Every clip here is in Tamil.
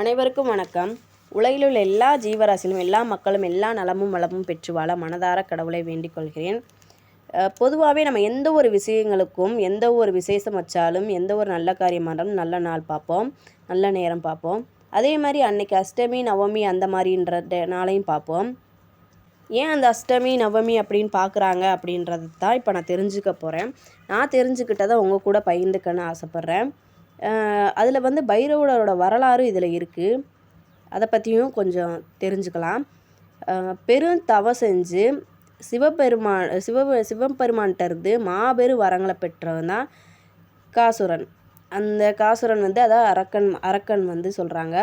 அனைவருக்கும் வணக்கம். உலகில் உள்ள எல்லா ஜீவராசிலும் எல்லா மக்களும் எல்லா நலமும் வளமும் பெற்று வாழ மனதார கடவுளை வேண்டிக் கொள்கிறேன். பொதுவாகவே நம்ம எந்த ஒரு விஷயங்களுக்கும் எந்த ஒரு விசேஷம் வச்சாலும் எந்த ஒரு நல்ல காரியமானாலும் நல்ல நாள் பார்ப்போம். நல்ல நேரம் பார்ப்போம். அதே மாதிரி அன்னைக்கு அஷ்டமி நவமி அந்த மாதிரின்ற நாளையும் பார்ப்போம். ஏன் அந்த அஷ்டமி நவமி அப்படின்னு பார்க்குறாங்க அப்படின்றது தான் இப்போ நான் தெரிஞ்சுக்க போகிறேன் நான் தெரிஞ்சுக்கிட்டதை உங்கள் கூட பகிர்ந்துக்கன்னு ஆசைப்பட்றேன். அதில் வந்து பைரவரோட வரலாறு இதில் இருக்குது அதை பற்றியும் கொஞ்சம் தெரிஞ்சுக்கலாம். பெரும் தவம் செஞ்சு சிவபெருமான் சிவ சிவபெருமான்கிட்ட இருந்து மாபெரும் வரங்களை பெற்றவன் தான் காசுரன். அந்த காசுரன் வந்து அதான் அரக்கன் அரக்கன் வந்து சொல்கிறாங்க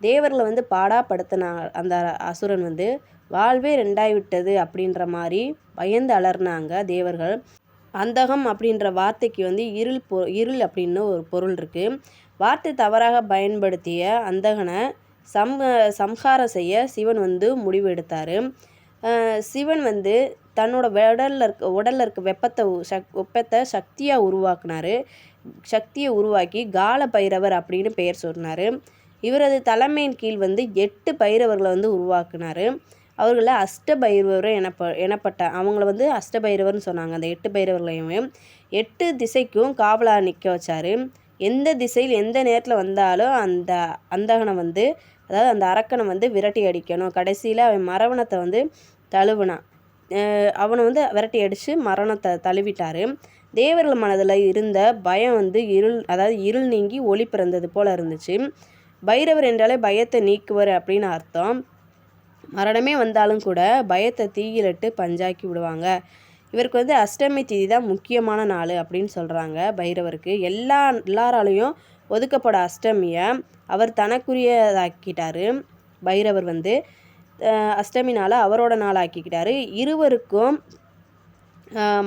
தேவர்களை வந்து பாடாப்படுத்தின அந்த அசுரன் வந்து வாழ்வே ரெண்டாய் விட்டது அப்படின்ற மாதிரி பயந்து அலர்னாங்க தேவர்கள். அந்தகம் அப்படின்ற வார்த்தைக்கு வந்து இருள் பொ இருள் அப்படின்னு ஒரு பொருள் இருக்குது வார்த்தை தவறாக பயன்படுத்திய அந்தகனை சம் சம்ஹாரம் செய்ய சிவன் வந்து முடிவு எடுத்தார். சிவன் வந்து தன்னோட உடலில் இருக்க உடலில் இருக்க வெப்பத்தை சக் வெப்பத்தை சக்தியாக உருவாக்குனாரு. சக்தியை உருவாக்கி கால பைரவர் அப்படின்னு பெயர் சொன்னார். இவரது தலைமையின் கீழ் வந்து எட்டு பைரவர்களை வந்து உருவாக்குனார். அவர்களை அஷ்டபைரவர் எனப்ப எனப்பட்ட அவங்கள வந்து அஷ்டபைரவர்னு சொன்னாங்க. அந்த எட்டு பைரவர்களையுமே. எட்டு திசைக்கும் காவலாக நிற்க வச்சார். எந்த திசையில் எந்த நேரத்தில் வந்தாலும் அந்த அந்தகனை வந்து அதாவது அந்த அரக்கனை வந்து விரட்டி அடிக்கணும். கடைசியில் அவன் மரவணத்தை வந்து தழுவினான். அவனை வந்து விரட்டி அடித்து மரணத்தை தழுவிட்டார். தேவர்கள் மனதில் இருந்த பயம் வந்து இருள் அதாவது இருள் நீங்கி ஒளி பிறந்தது போல் இருந்துச்சு. பைரவர் என்றாலே பயத்தை நீக்குவர் அப்படின்னு அர்த்தம். மரணமே வந்தாலும் கூட பயத்தை தீயிலிட்டு பஞ்சாக்கி விடுவாங்க. இவருக்கு வந்து அஷ்டமி திதி தான் முக்கியமான நாள் அப்படின்னு சொல்கிறாங்க பைரவருக்கு. எல்லா எல்லாராலையும் ஒதுக்கப்பட அஷ்டமியை அவர் தனக்குரியதாக்கிட்டாரு பைரவர் வந்து. அஷ்டமி நாளை அவரோட நாள் ஆக்கிக்கிட்டாரு இருவருக்கும்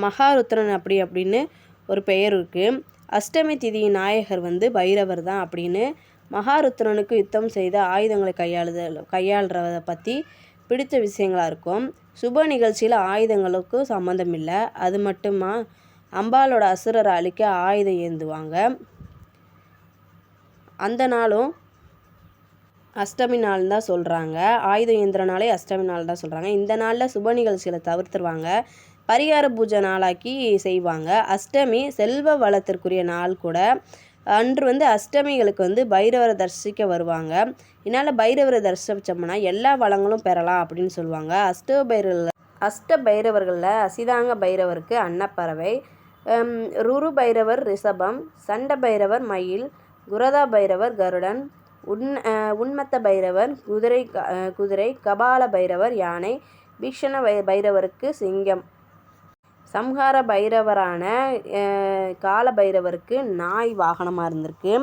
மகாருத்ரன் அப்படி அப்படின்னு ஒரு பெயர் இருக்குது அஷ்டமி திதியின் நாயகர் வந்து பைரவர் தான் அப்படின்னு மகாருத்ரனுக்கு யுத்தம் செய்த ஆயுதங்களை கையாளுதல் கையாள்றதை பற்றி பிடித்த விஷயங்களாக இருக்கும். சுப நிகழ்ச்சியில் ஆயுதங்களுக்கும் சம்மந்தம் இல்லை. அது மட்டுமா? அம்பாலோட அசுரரை அழிக்க ஆயுதம் ஏந்துவாங்க. அந்த நாளும் அஷ்டமி நாள் தான் சொல்கிறாங்க ஆயுதம் இயந்திர நாளே அஷ்டமி நாள் தான் சொல்கிறாங்க இந்த நாளில் சுப நிகழ்ச்சிகளை தவிர்த்துருவாங்க. பரிகார பூஜை நாளாக்கி செய்வாங்க. அஷ்டமி செல்வ வளத்திற்குரிய நாள் கூட அன்று வந்து அஷ்டமிகளுக்கு வந்து பைரவரை தரிசிக்க வருவாங்க. இதனால் பைரவரை தரிசிச்சோம்னா எல்லா வளங்களும் பெறலாம் அப்படின்னு சொல்லுவாங்க. அஷ்ட பைரவர்கள் அஷ்ட பைரவர்களில் அசிதாங்க பைரவருக்கு அன்னப்பறவை. ருரு பைரவர் ரிஷபம் சண்ட பைரவர் மயில் குரதா பைரவர் கருடன் உன் உன்மத்த பைரவர் குதிரை குதிரை கபால பைரவர் யானை பீஷண பை பைரவருக்கு சிங்கம். சம்ஹார பைரவரான கால பைரவருக்கு நாய் வாகனமாக இருந்திருக்கு.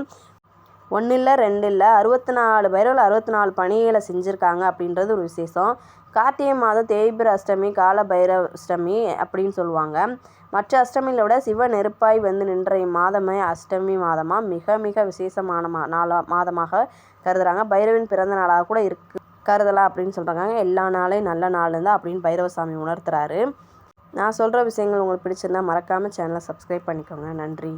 ஒன்று இல்லை ரெண்டு இல்லை அறுபத்தி நாலு பைரவில் அறுபத்தி நாலு பணிகளை செஞ்சுருக்காங்க அப்படின்றது ஒரு விசேஷம். கார்த்திகை மாதம் தேய்பிர அஷ்டமி கால பைரவ அஷ்டமி அப்படின்னு சொல்லுவாங்க. மற்ற அஷ்டமியில விட சிவ நெருப்பாய் வந்து நின்ற இம்மாதமே அஷ்டமி மாதமாக மிக மிக விசேஷமான மா நாளா மாதமாக கருதுகிறாங்க பைரவின் பிறந்த நாளாக கூட இருக்கு கருதலாம் அப்படின்னு சொல்கிறாங்க எல்லா நாளையும் நல்ல நாள் இருந்தால் அப்படின்னு பைரவ சாமி உணர்த்துறாரு. நான் சொல்கிற விஷயங்கள் உங்களுக்கு பிடிச்சிருந்தா மறக்காமல் சேனலை சப்ஸ்கிரைப் பண்ணிக்கோங்க. நன்றி.